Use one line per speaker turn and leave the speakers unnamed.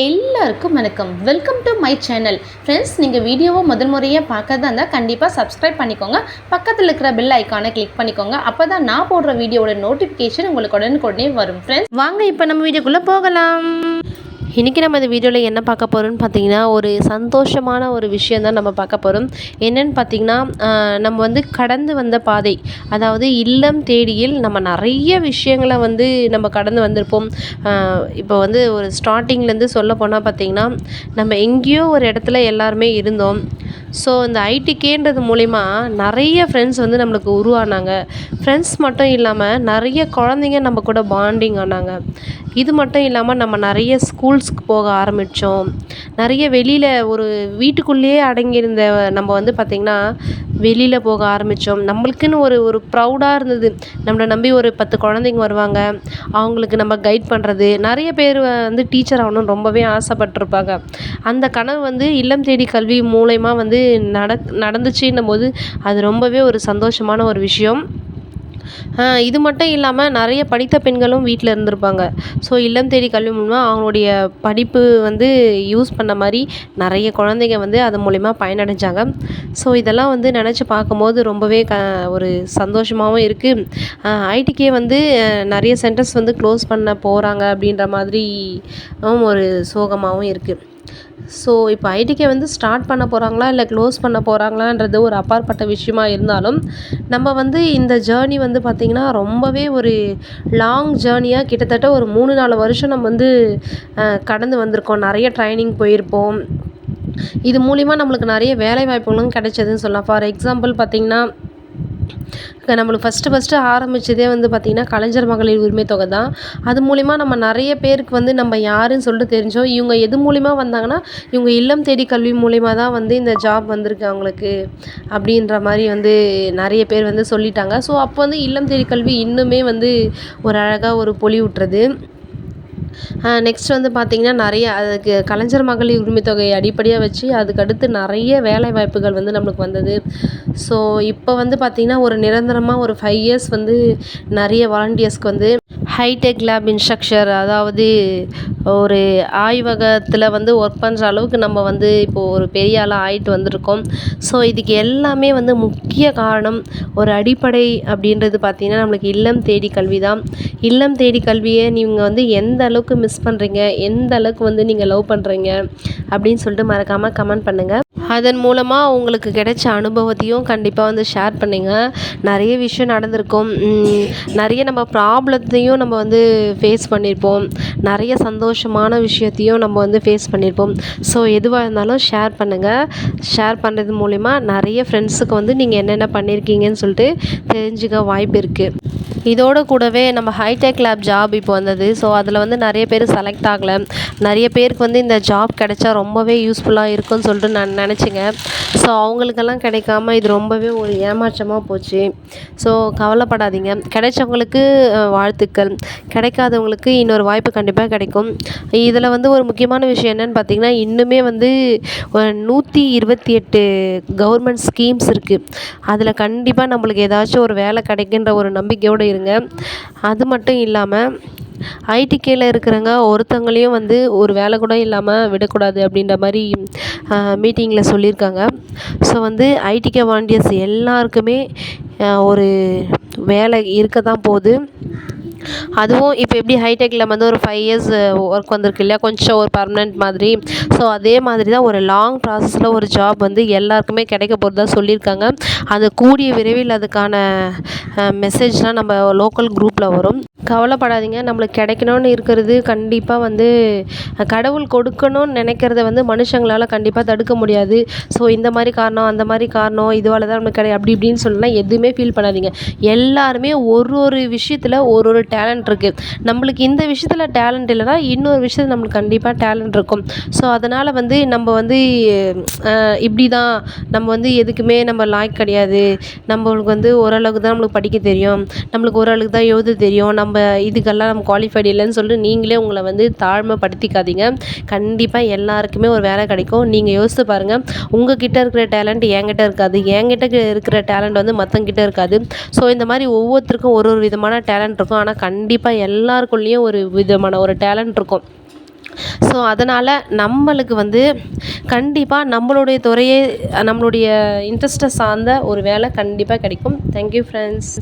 எல்லாருக்கும் வணக்கம். Welcome to my channel friends நீங்கள் வீடியோவை முதல் முறையாக பார்க்கறதா இருந்தால் கண்டிப்பாக சப்ஸ்கிரைப் பண்ணிக்கோங்க. பக்கத்தில் இருக்கிற பெல் ஐக்கானை கிளிக் பண்ணிக்கோங்க. அப்போ தான் நான் போடுற வீடியோவோட நோட்டிஃபிகேஷன் உங்களுக்கு உடனுக்குடனே வரும். ஃப்ரெண்ட்ஸ் வாங்க இப்போ நம்ம வீடியோக்குள்ளே போகலாம். இன்றைக்கி நம்ம இந்த வீடியோவில் என்ன பார்க்க போகிறோம்னு பார்த்தீங்கன்னா ஒரு சந்தோஷமான ஒரு விஷயம் தான் நம்ம பார்க்க போகிறோம் என்னென்னு பார்த்தீங்கன்னா நம்ம வந்து கடந்து வந்த பாதை அதாவது இல்லம் தேடியில் நம்ம நிறைய விஷயங்களை வந்து நம்ம கடந்து வந்திருப்போம். இப்போ வந்து ஒரு ஸ்டார்டிங்லேருந்து சொல்ல போனால் பார்த்தீங்கன்னா நம்ம எங்கேயோ ஒரு இடத்துல எல்லாருமே இருந்தோம். ஸோ இந்த ஐடிகேன்றது மூலிமா நிறைய ஃப்ரெண்ட்ஸ் வந்து நம்மளுக்கு உருவானாங்க. ஃப்ரெண்ட்ஸ் மட்டும் இல்லாமல் நிறைய குழந்தைங்க நம்ம கூட பாண்டிங் ஆனாங்க. இது மட்டும் இல்லாமல் நம்ம நிறைய ஸ்கூல்ஸ்க்கு போக ஆரம்பித்தோம் நிறைய வெளியில் ஒரு வீட்டுக்குள்ளேயே அடங்கியிருந்த நம்ம வந்து பார்த்திங்கன்னா வெளியில் போக ஆரம்பித்தோம் நம்மளுக்குன்னு ஒரு ஒரு ப்ரௌடாக இருந்தது. நம்மளை நம்பி ஒரு பத்து குழந்தைங்க வருவாங்க. அவங்களுக்கு நம்ம கைட் பண்ணுறது நிறைய பேர் வந்து டீச்சர் ஆகணும்னு ரொம்பவே ஆசைப்பட்டிருப்பாங்க. அந்த கனவு வந்து இல்லம் தேடி கல்வி மூலயமா வந்து நடக் நடந்துச்சுன்னும் போது அது ரொம்பவே ஒரு சந்தோஷமான ஒரு விஷயம். இது மட்டும் இல்லாமல் நிறைய படித்த பெண்களும் வீட்டில் இருந்திருப்பாங்க. ஸோ இல்லம் தேடி கல்வி மூலமாக அவங்களுடைய படிப்பு வந்து யூஸ் பண்ண மாதிரி நிறைய குழந்தைங்க வந்து அது மூலிமா பயனடைஞ்சாங்க. ஸோ இதெல்லாம் வந்து நினச்சி பார்க்கும்போது ரொம்பவே க ஒரு சந்தோஷமாகவும் இருக்குது ஐடிக்கே வந்து நிறைய சென்டர்ஸ் வந்து க்ளோஸ் பண்ண போகிறாங்க அப்படின்ற மாதிரி ஒரு சோகமாகவும் இருக்குது ஸோ இப்போ ஐடிகே வந்து ஸ்டார்ட் பண்ண போகிறாங்களா இல்லை க்ளோஸ் பண்ண போகிறாங்களான்றது ஒரு அப்பாற்பட்ட விஷயமா இருந்தாலும் நம்ம வந்து இந்த ஜேர்னி வந்து பார்த்திங்கன்னா ரொம்பவே ஒரு லாங் ஜேர்னியாக கிட்டத்தட்ட ஒரு மூணு நாலு வருஷம் நம்ம வந்து கடந்து வந்திருக்கோம். நிறைய ட்ரைனிங் போயிருப்போம். இது மூலிமா நம்மளுக்கு நிறைய வேலை வாய்ப்புகளும் கிடைச்சதுன்னு சொல்லலாம். ஃபார் எக்ஸாம்பிள் பார்த்திங்கன்னா நம்மளுக்கு ஃபஸ்ட்டு ஃபஸ்ட்டு ஆரம்பிச்சதே வந்து பார்த்திங்கன்னா கலைஞர் மகளிர் உரிமை தொகை தான். அது மூலிமா நம்ம நிறைய பேருக்கு வந்து நம்ம யாருன்னு சொல்லிட்டு தெரிஞ்சோம். இவங்க எது மூலிமா வந்தாங்கன்னா இவங்க இல்லம் தேடி கல்வி மூலிமா தான் வந்து இந்த ஜாப் வந்திருக்கு அவங்களுக்கு அப்படின்ற மாதிரி வந்து நிறைய பேர் வந்து சொல்லிட்டாங்க. ஸோ அப்போ வந்து இல்லம் தேடி கல்வி இன்னுமே வந்து ஒரு அழகாக ஒரு பொலிவுட்டுறது நெக்ஸ்ட் வந்து பார்த்திங்கன்னா நிறைய அதுக்கு கலைஞர் மகளிர் உரிமை தொகையை அடிப்படையாக வச்சு அதுக்கடுத்து நிறைய வேலை வாய்ப்புகள் வந்து நம்மளுக்கு வந்தது. ஸோ இப்போ வந்து பார்த்திங்கன்னா ஒரு நிரந்தரமாக ஒரு ஃபைவ் இயர்ஸ் வந்து நிறைய வாலண்டியர்ஸ்க்கு வந்து ஹைடெக் லேப் இன்ஸ்ட்ரக்சர் அதாவது ஒரு ஆய்வகத்தில் வந்து ஒர்க் பண்ணுற அளவுக்கு நம்ம வந்து இப்போது ஒரு பெரிய ஆளாக ஆகிட்டு வந்திருக்கோம். ஸோ இதுக்கு எல்லாமே வந்து முக்கிய காரணம் ஒரு அடிப்படை அப்படின்றது பார்த்திங்கன்னா நம்மளுக்கு இல்லம் தேடி கல்வி தான் இல்லம் தேடி கல்வியை நீங்கள் வந்து எந்த அளவுக்கு மிஸ் பண்ணுறீங்க எந்த அளவுக்கு வந்து நீங்கள் லவ் பண்ணுறீங்க அப்படின்னு சொல்லிட்டு மறக்காமல் கமெண்ட் பண்ணுங்கள் அதன் மூலமாக உங்களுக்கு கிடைச்ச அனுபவத்தையும் கண்டிப்பாக வந்து ஷேர் பண்ணுங்க. நிறைய விஷயம் நடந்திருக்கும். நிறைய நம்ம ப்ராப்ளத்தையும் நம்ம வந்து ஃபேஸ் பண்ணியிருப்போம் நிறைய சந்தோஷம் சந்தோஷமான விஷயத்தையும் நம்ம வந்து ஃபேஸ் பண்ணியிருப்போம் ஸோ எதுவாக இருந்தாலும் ஷேர் பண்ணுங்கள் ஷேர் பண்ணுறது மூலிமா நிறைய ஃப்ரெண்ட்ஸுக்கு வந்து நீங்கள் என்னென்ன பண்ணியிருக்கீங்கன்னு சொல்லிட்டு தெரிஞ்சுக்க வாய்ப்பு இருக்குது இதோட கூடவே நம்ம ஹைடெக் லேப் ஜாப் இப்போ வந்தது. ஸோ அதில் வந்து நிறைய பேர் செலக்ட் ஆகலை. நிறைய பேருக்கு வந்து இந்த ஜாப் கிடைச்சா ரொம்பவே யூஸ்ஃபுல்லாக இருக்கும்னு சொல்லிட்டு நான் நினச்சிங்க. ஸோ அவங்களுக்கெல்லாம் கிடைக்காம இது ரொம்பவே ஒரு ஏமாற்றமாக போச்சு. ஸோ கவலைப்படாதீங்க. கிடைச்சவங்களுக்கு வாழ்த்துக்கள். கிடைக்காதவங்களுக்கு இன்னொரு வாய்ப்பு கண்டிப்பாக கிடைக்கும். இதில் வந்து ஒரு முக்கியமான விஷயம் என்னென்னு பார்த்தீங்கன்னா இன்னுமே வந்து நூற்றி இருபத்தி எட்டு கவர்மெண்ட் ஸ்கீம்ஸ் இருக்குது அதில் கண்டிப்பாக நம்மளுக்கு ஏதாச்சும் ஒரு வேலை கிடைக்குன்ற ஒரு நம்பிக்கையோடு இருங்க அது மட்டும் இல்லாமல் ஐடிகேல இருக்கிறவங்க ஒருத்தவங்களையும் வந்து ஒரு வேலை கூட இல்லாமல் விடக்கூடாது அப்படின்ற மாதிரி மீட்டிங்கில் சொல்லியிருக்காங்க. ஸோ வந்து ஐடிகே வாலண்டியர்ஸ் எல்லாருக்குமே ஒரு வேலை இருக்க தான் போகுது. அதுவும் இப்போ எப்படி ஹைடெக்கில் வந்து ஒரு ஃபைவ் இயர்ஸ் ஒர்க் வந்திருக்கு இல்லையா? கொஞ்சம் ஒரு பர்மனெண்ட் மாதிரி. ஸோ அதே மாதிரி தான் ஒரு லாங் ப்ராசஸில் ஒரு ஜாப் வந்து எல்லாருக்குமே கிடைக்க போகிறதா சொல்லியிருக்காங்க. அது கூடிய விரைவில் அதுக்கான மெசேஜ்லாம் நம்ம லோக்கல் குரூப்பில் வரும். கவலைப்படாதீங்க. நம்மளுக்கு கிடைக்கணும்னு இருக்கிறது கண்டிப்பாக வந்து கடவுள் கொடுக்கணும்னு நினைக்கிறத வந்து மனுஷங்களால் கண்டிப்பாக தடுக்க முடியாது. ஸோ இந்த மாதிரி காரணம் அந்த மாதிரி காரணம் இதுவால் தான் நம்மளுக்கு கிடையாது அப்படி இப்படின்னு சொல்லலாம் எதுவுமே ஃபீல் பண்ணாதீங்க. எல்லாருமே ஒரு ஒரு விஷயத்தில் ஒரு ஒரு டேலண்ட் இருக்குது நம்மளுக்கு இந்த விஷயத்தில் டேலண்ட் இல்லைனா இன்னொரு விஷயத்தில் நம்மளுக்கு கண்டிப்பாக டேலண்ட் இருக்கும். ஸோ அதனால் வந்து நம்ம வந்து இப்படி தான் நம்ம வந்து எதுக்குமே நம்ம லாய்க் கிடையாது. நம்மளுக்கு வந்து ஓரளவுக்கு தான் நம்மளுக்கு படிக்க தெரியும். நம்மளுக்கு ஓரளவுக்கு தான் எழுத தெரியும். நம்ம இதுக்கெல்லாம் நம்ம குவாலிஃபைடு இல்லைன்னு சொல்லிட்டு நீங்களே உங்களை வந்து தாழ்மைப்படுத்திக்காதீங்க. கண்டிப்பாக எல்லாருக்குமே ஒரு வேலை கிடைக்கும். நீங்கள் யோசித்து பாருங்கள் உங்கள் கிட்டே இருக்கிற டேலண்ட் என்கிட்ட இருக்காது. என்கிட்ட இருக்கிற டேலண்ட் வந்து மற்றங்கிட்ட இருக்காது. ஸோ இந்த மாதிரி ஒவ்வொருத்தருக்கும் ஒரு ஒரு விதமான டேலண்ட் இருக்கும். ஆனால் கண்டிப்பாக எல்லாருக்குள்ளேயும் ஒரு விதமான ஒரு டேலண்ட் இருக்கும். ஸோ அதனால் நம்மளுக்கு வந்து கண்டிப்பாக நம்மளுடைய துறையை நம்மளுடைய இன்ட்ரெஸ்ட்டை சார்ந்த ஒரு வேலை கண்டிப்பாக கிடைக்கும். Thank you friends